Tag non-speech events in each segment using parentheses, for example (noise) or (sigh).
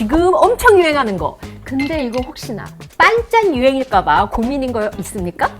지금 엄청 유행하는 거. 근데 이거 혹시나 반짠 유행일까봐 고민인 거 있습니까?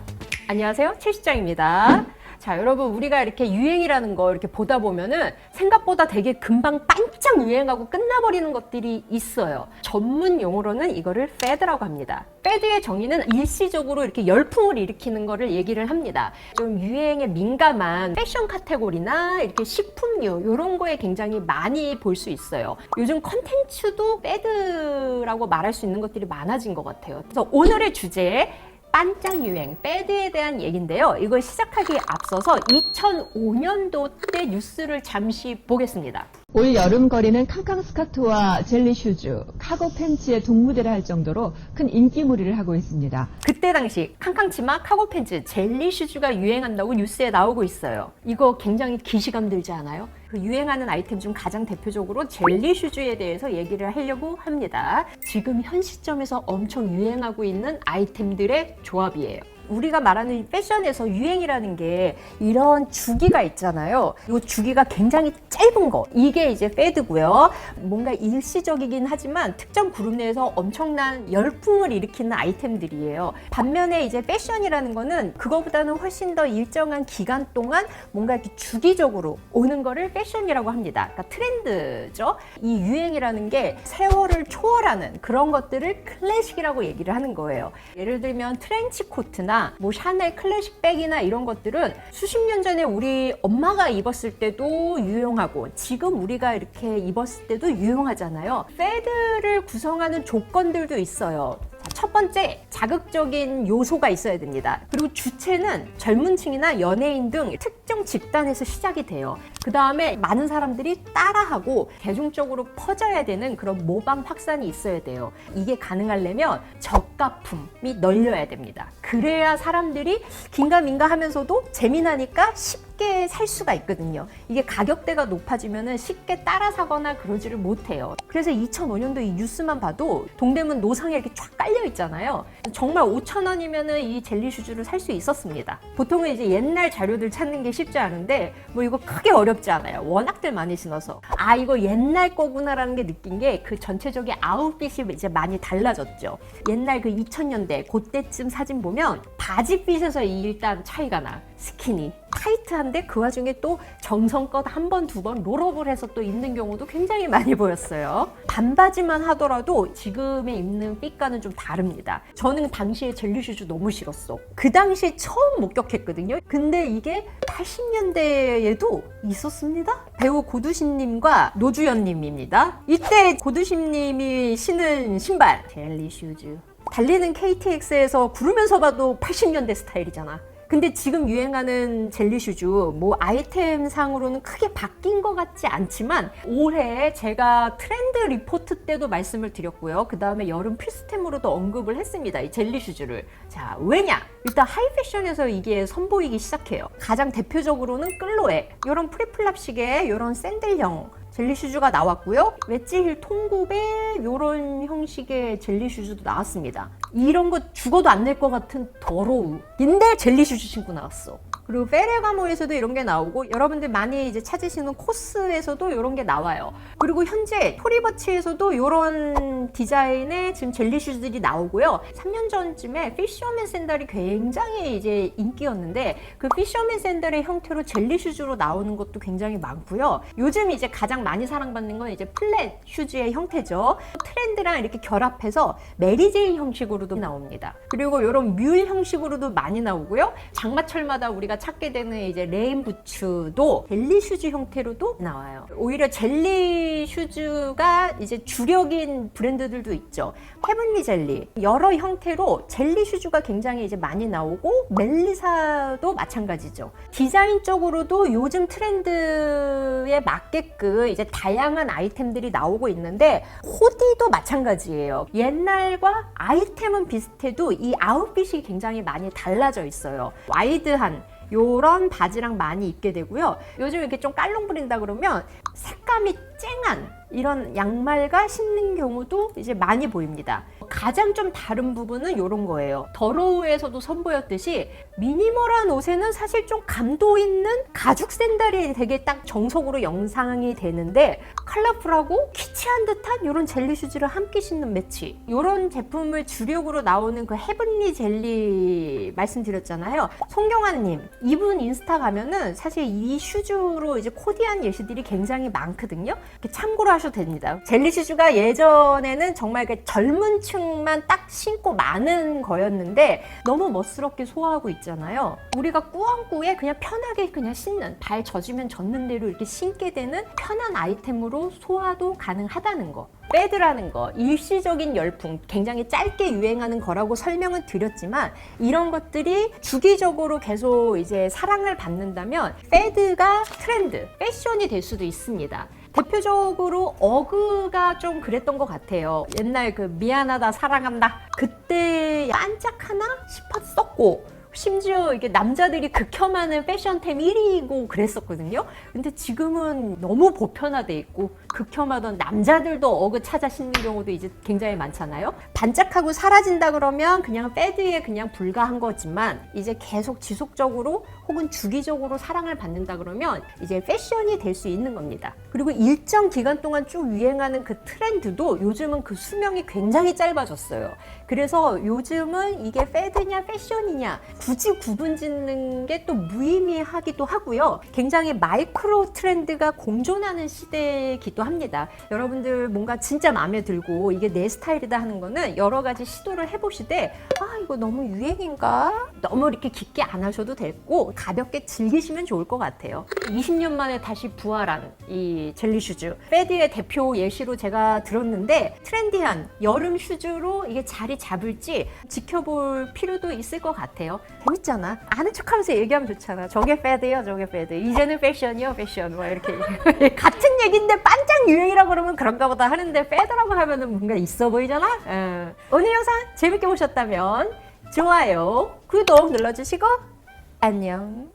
안녕하세요. 최시장입니다. 자, 여러분, 우리가 이렇게 유행이라는 거 이렇게 보다 보면은 생각보다 되게 금방 반짝 유행하고 끝나버리는 것들이 있어요. 전문 용어로는 이거를 패드라고 합니다. 패드의 정의는 일시적으로 이렇게 열풍을 일으키는 거를 얘기를 합니다. 좀 유행에 민감한 패션 카테고리나 이렇게 식품류 이런 거에 굉장히 많이 볼 수 있어요. 요즘 컨텐츠도 패드라고 말할 수 있는 것들이 많아진 것 같아요. 그래서 오늘의 주제 반짝 유행, 패드에 대한 얘기인데요. 이걸 시작하기에 앞서서 2005년도 때 뉴스를 잠시 보겠습니다. 올 여름 거리는 캉캉 스카트와 젤리 슈즈, 카고 팬츠의 동무대를 할 정도로 큰 인기몰이를 하고 있습니다. 그때 당시 캉캉 치마, 카고 팬츠, 젤리 슈즈가 유행한다고 뉴스에 나오고 있어요. 이거 굉장히 기시감 들지 않아요? 그 유행하는 아이템 중 가장 대표적으로 젤리 슈즈에 대해서 얘기를 하려고 합니다. 지금 현 시점에서 엄청 유행하고 있는 아이템들의 조합이에요. 우리가 말하는 이 패션에서 유행이라는 게 이런 주기가 있잖아요. 이 주기가 굉장히 짧은 거. 이게 이제 패드고요. 뭔가 일시적이긴 하지만 특정 그룹 내에서 엄청난 열풍을 일으키는 아이템들이에요. 반면에 이제 패션이라는 거는 그거보다는 훨씬 더 일정한 기간 동안 뭔가 이렇게 주기적으로 오는 거를 패션이라고 합니다. 그러니까 트렌드죠. 이 유행이라는 게 세월을 초월하는 그런 것들을 클래식이라고 얘기를 하는 거예요. 예를 들면 트렌치 코트나 뭐 샤넬 클래식 백이나 이런 것들은 수십 년 전에 우리 엄마가 입었을 때도 유용하고 지금 우리가 이렇게 입었을 때도 유용하잖아요. 패드를 구성하는 조건들도 있어요. 자, 첫 번째, 자극적인 요소가 있어야 됩니다. 그리고 주체는 젊은 층이나 연예인 등 특정 집단에서 시작이 돼요. 그 다음에 많은 사람들이 따라하고 대중적으로 퍼져야 되는 그런 모방 확산이 있어야 돼요. 이게 가능하려면 저가품이 널려야 됩니다. 그래야 사람들이 긴가민가 하면서도 재미나니까 쉽게 살 수가 있거든요. 이게 가격대가 높아지면 쉽게 따라 사거나 그러지를 못해요. 그래서 2005년도 이 뉴스만 봐도 동대문 노상에 이렇게 쫙 깔려 있잖아요. 정말 5천 원이면은 이 젤리 슈즈를 살 수 있었습니다. 보통은 이제 옛날 자료들 찾는 게 쉽지 않은데 뭐 이거 크게 어렵지 않아요. 워낙들 많이 신어서 아 이거 옛날 거구나라는 게 느낀 게 그 전체적인 아웃핏이 이제 많이 달라졌죠. 옛날 그 2000년대 그때쯤 사진 보면 바지핏에서 일단 차이가 나. 스키니 타이트한데 그 와중에 또 정성껏 한 번 두 번 롤업을 해서 또 입는 경우도 굉장히 많이 보였어요. 반바지만 하더라도 지금에 입는 핏과는 좀 다릅니다. 저는 당시에 젤리 슈즈 너무 싫었어. 그 당시에 처음 목격했거든요. 근데 이게 80년대에도 있었습니다. 배우 고두신님과 노주현님입니다. 이때 고두신님이 신은 신발 젤리 슈즈. 달리는 KTX에서 구르면서 봐도 80년대 스타일이잖아. 근데 지금 유행하는 젤리 슈즈 뭐 아이템 상으로는 크게 바뀐 것 같지 않지만 올해 제가 트렌드 리포트 때도 말씀을 드렸고요. 그 다음에 여름 필수템으로도 언급을 했습니다. 이 젤리 슈즈를. 자, 왜냐? 일단 하이 패션에서 이게 선보이기 시작해요. 가장 대표적으로는 끌로에 이런 프리플랍식의 이런 샌들형 젤리 슈즈가 나왔고요. 웨지힐 통굽에 이런 형식의 젤리 슈즈도 나왔습니다. 이런 거 죽어도 안 낼 것 같은 더러움인데 젤리 슈즈 신고 나왔어. 그리고 페레가모에서도 이런 게 나오고 여러분들 많이 이제 찾으시는 코스에서도 이런 게 나와요. 그리고 현재 토리버치에서도 이런 디자인의 지금 젤리 슈즈들이 나오고요. 3년 전쯤에 피셔맨 샌들이 굉장히 이제 인기였는데 그 피셔맨 샌들의 형태로 젤리 슈즈로 나오는 것도 굉장히 많고요. 요즘 이제 가장 많이 사랑받는 건 이제 플랫 슈즈의 형태죠. 트렌드랑 이렇게 결합해서 메리제이 형식으로도 나옵니다. 그리고 이런 뮬 형식으로도 많이 나오고요. 장마철마다 우리가 찾게 되는 이제 레인 부츠도 젤리 슈즈 형태로도 나와요. 오히려 젤리 슈즈가 이제 주력인 브랜드들도 있죠. 헤븐리 젤리 여러 형태로 젤리 슈즈가 굉장히 이제 많이 나오고 멜리사도 마찬가지죠. 디자인적으로도 요즘 트렌드에 맞게끔 이제 다양한 아이템들이 나오고 있는데 코디도 마찬가지예요. 옛날과 아이템은 비슷해도 이 아웃핏이 굉장히 많이 달라져 있어요. 와이드한 요런 바지랑 많이 입게 되고요. 요즘 이렇게 좀 깔롱 부린다 그러면 색감이 쨍한 이런 양말과 신는 경우도 이제 많이 보입니다. 가장 좀 다른 부분은 이런 거예요. 더로우에서도 선보였듯이 미니멀한 옷에는 사실 좀 감도 있는 가죽 샌들이 되게 딱 정석으로 영상이 되는데 컬러풀하고 키치한 듯한 이런 젤리 슈즈를 함께 신는 매치. 이런 제품을 주력으로 나오는 그 헤븐리 젤리 말씀드렸잖아요. 송경환님 이분 인스타 가면은 사실 이 슈즈로 이제 코디한 예시들이 굉장히 많거든요. 참고로 하셔도 됩니다. 젤리 슈즈가 예전에는 정말 그 젊은 층만 딱 신고 많은 거였는데 너무 멋스럽게 소화하고 있잖아요. 우리가 꾸안꾸에 그냥 편하게 그냥 신는 발 젖으면 젖는 대로 이렇게 신게 되는 편한 아이템으로 소화도 가능하다는 거. 패드라는 거, 일시적인 열풍, 굉장히 짧게 유행하는 거라고 설명은 드렸지만 이런 것들이 주기적으로 계속 이제 사랑을 받는다면 패드가 트렌드, 패션이 될 수도 있습니다. 대표적으로 어그가 좀 그랬던 것 같아요. 옛날 그 미안하다 사랑한다 그때 반짝 하나 싶었었고 심지어 이게 남자들이 극혐하는 패션템 1위이고 그랬었거든요. 근데 지금은 너무 보편화돼 있고 극혐하던 남자들도 어그 찾아 신는 경우도 이제 굉장히 많잖아요. 반짝하고 사라진다 그러면 그냥 패드에 그냥 불과한 거지만 이제 계속 지속적으로 혹은 주기적으로 사랑을 받는다 그러면 이제 패션이 될 수 있는 겁니다. 그리고 일정 기간 동안 쭉 유행하는 그 트렌드도 요즘은 그 수명이 굉장히 짧아졌어요. 그래서 요즘은 이게 패드냐 패션이냐 굳이 구분 짓는 게 또 무의미하기도 하고요. 굉장히 마이크로 트렌드가 공존하는 시대이기도 합니다. 여러분들 뭔가 진짜 마음에 들고 이게 내 스타일이다 하는 거는 여러 가지 시도를 해보시되 아 이거 너무 유행인가? 너무 이렇게 깊게 안 하셔도 되고 가볍게 즐기시면 좋을 것 같아요. 20년 만에 다시 부활한 이 젤리 슈즈 패드의 대표 예시로 제가 들었는데 트렌디한 여름 슈즈로 이게 자리 잡을지 지켜볼 필요도 있을 것 같아요. 재밌잖아. 아는 척하면서 얘기하면 좋잖아. 저게 패드요, 저게 패드. 이제는 패션이요, 패션. 뭐 이렇게 (laughs) 같은 얘기인데 반짝 유행이라고 그러면 그런가 보다 하는데 패드라고 하면은 뭔가 있어 보이잖아. 예. 오늘 영상 재밌게 보셨다면 좋아요, 구독 눌러주시고 안녕.